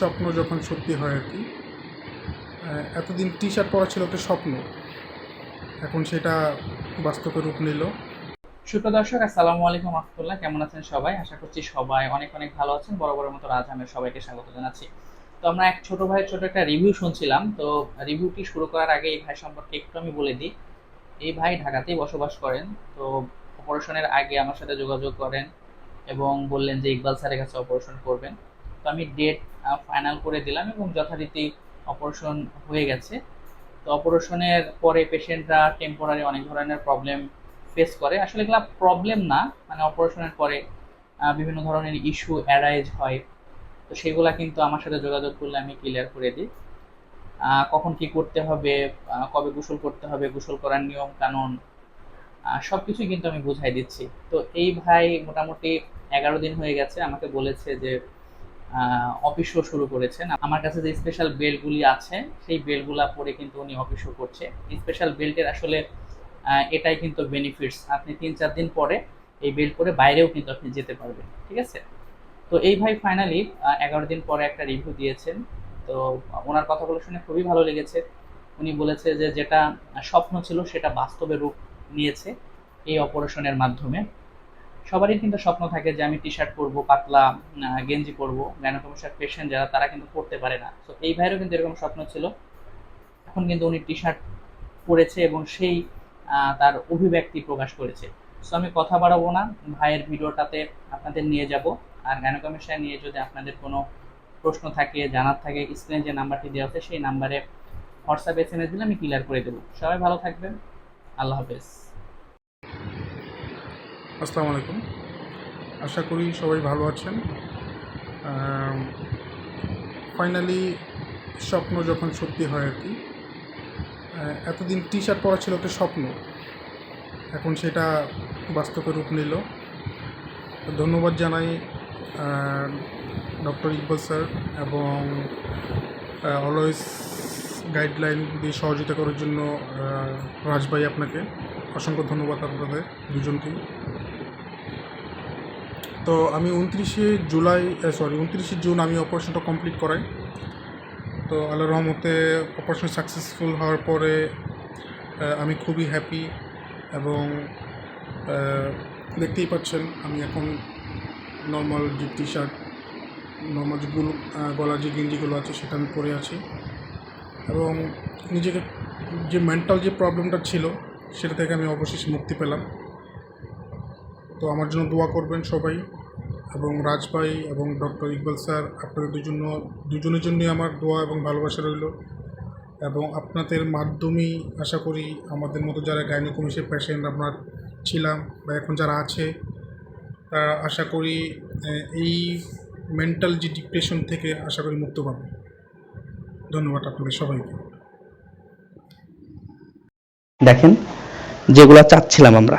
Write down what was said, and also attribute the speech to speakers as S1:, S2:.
S1: স্বপ্ন যখন সত্যি হয় আর কি এতদিন টি শার্ট পরা ছিল একটা স্বপ্ন। এখন সেটা বাস্তবে রূপ নিল।
S2: সুপ্রিয় দর্শক, আসসালামু আলাইকুম রহমতুল্লাহ কেমন আছেন সবাই? আশা করছি সবাই অনেক অনেক ভালো আছেন। বড় বড় মতো রাজ রাজহামের সবাইকে স্বাগত জানাচ্ছি। তো আমরা এক ছোট ভাইয়ের ছোট একটা রিভিউ শুনছিলাম। তো রিভিউটি শুরু করার আগে এই ভাই সম্পর্কে একটু আমি বলে দিই। এই ভাই ঢাকাতেই বসবাস করেন। তো অপারেশনের আগে আমার সাথে যোগাযোগ করেন এবং বললেন যে ইকবাল স্যারের কাছে অপারেশন করবেন। তো আমি ডেট ফাইনাল করে দিলাম এবং যথারীতি অপারেশন হয়ে গেছে। তো অপারেশনের পরে পেশেন্টরা টেম্পোরারি অনেক ধরনের প্রবলেম ফেস করে। আসলে এগুলো প্রবলেম না মানে অপারেশনের পরে বিভিন্ন ধরনের ইস্যু অ্যারাইজ হয়। তো সেগুলা কিন্তু আমার সাথে যোগাযোগ করলে আমি ক্লিয়ার করে দিই। কখন কি করতে হবে কবে গোসল করতে হবে, গোসল করার নিয়ম কানুন সব কিছুই কিন্তু আমি বুঝাই দিচ্ছি। তো এই ভাই মোটামুটি এগারো দিন হয়ে গেছে, আমাকে বলেছে যে অফিসও শুরু করেছেন। আমার কাছে যে স্পেশাল বেল্টগুলি আছে, সেই বেল্টগুলা পরে কিন্তু উনি অফিসও করছে। স্পেশাল বেল্টের আসলে এটাই কিন্তু বেনিফিটস আপনি তিন চার দিন পরে এই বেল্ট পরে বাইরেও কিন্তু আপনি যেতে পারবেন, ঠিক আছে? তো এই ভাই ফাইনালি এগারো দিন পরে একটা রিভিউ দিয়েছেন। তো ওনার কথাগুলো শুনে খুবই ভালো লেগেছে। উনি বলেছে যে যেটা স্বপ্ন ছিল, সেটা বাস্তবে রূপ নিয়েছে এই অপারেশনের মাধ্যমে। সবারই কিন্তু স্বপ্ন থাকে যে আমি টি শার্ট পরবো, পাতলা গেঞ্জি পরবো গ্যানোকমশার পেশেন্ট যারা, তারা কিন্তু পরতে পারে না। তো এই ভাইয়েরও কিন্তু এরকম স্বপ্ন ছিল। এখন কিন্তু উনি টি শার্ট পরেছে এবং সেই তার অভিব্যক্তি প্রকাশ করেছে। সো আমি কথা বাড়াবো না। ভাইয়ের ভিডিওটাতে আপনাদের নিয়ে যাব। আর গ্যানোকমেশন নিয়ে যদি আপনাদের কোনো প্রশ্ন থাকে, জানার থাকে স্ক্রিনে যে নাম্বারটি দেওয়া আছে, সেই নাম্বারে হোয়াটসঅ্যাপ এস এম এস দিলে আমি ক্লিয়ার করে দেবো। সবাই ভালো থাকবেন। আল্লাহ হাফেজ।
S1: আসসালামু আলাইকুম। আশা করি সবাই ভালো আছেন। ফাইনালি স্বপ্ন যখন সত্যি হয় আর কি এতদিন টি শার্ট পরা ছিল একটা স্বপ্ন। এখন সেটা বাস্তবে রূপ নিল। ধন্যবাদ জানাই ডক্টর ইকবাল স্যার এবং অলওয়েজ গাইডলাইন দিয়ে সহযোগিতা করার জন্য আহ, রাজ ভাই আপনাকে অসংখ্য ধন্যবাদ আপনাদের দুজনকেই। তো আমি উনত্রিশে জুলাই সরি উনত্রিশে জুন আমি অপারেশনটা কমপ্লিট করাই। তো আল্লাহ রহমতে অপারেশন সাকসেসফুল হওয়ার পরে আমি খুবই হ্যাপি এবং দেখতেই পাচ্ছেন আমি এখন নর্মাল যে টি শার্ট নর্মাল যে গুলো গলার যে গেঞ্জিগুলো আছে সেটা আমি পরে আছি। এবং নিজেকে যে মেন্টাল যে প্রবলেমটা ছিল, সেটা থেকে আমি অবশেষে মুক্তি পেলাম। তো আমার জন্য দোয়া করবেন সবাই, এবং রাজ ভাই এবং ডক্টর ইকবাল স্যার, আপনাদের দুজন্য, দুজনের জন্যই আমার দোয়া এবং ভালোবাসা রইল। এবং আপনাদের মাধ্যমেই আশা করি আমাদের মতো যারা গাইনোকমিসের পেশেন্ট আপনার ছিলাম বা এখন যারা আছে, তারা আশা করি এই মেন্টাল যে ডিপ্রেশন থেকে আশা করি মুক্ত পাবে। ধন্যবাদ আপনাদের সবাইকে।
S3: দেখেন, যেগুলো চাচ্ছিলাম আমরা।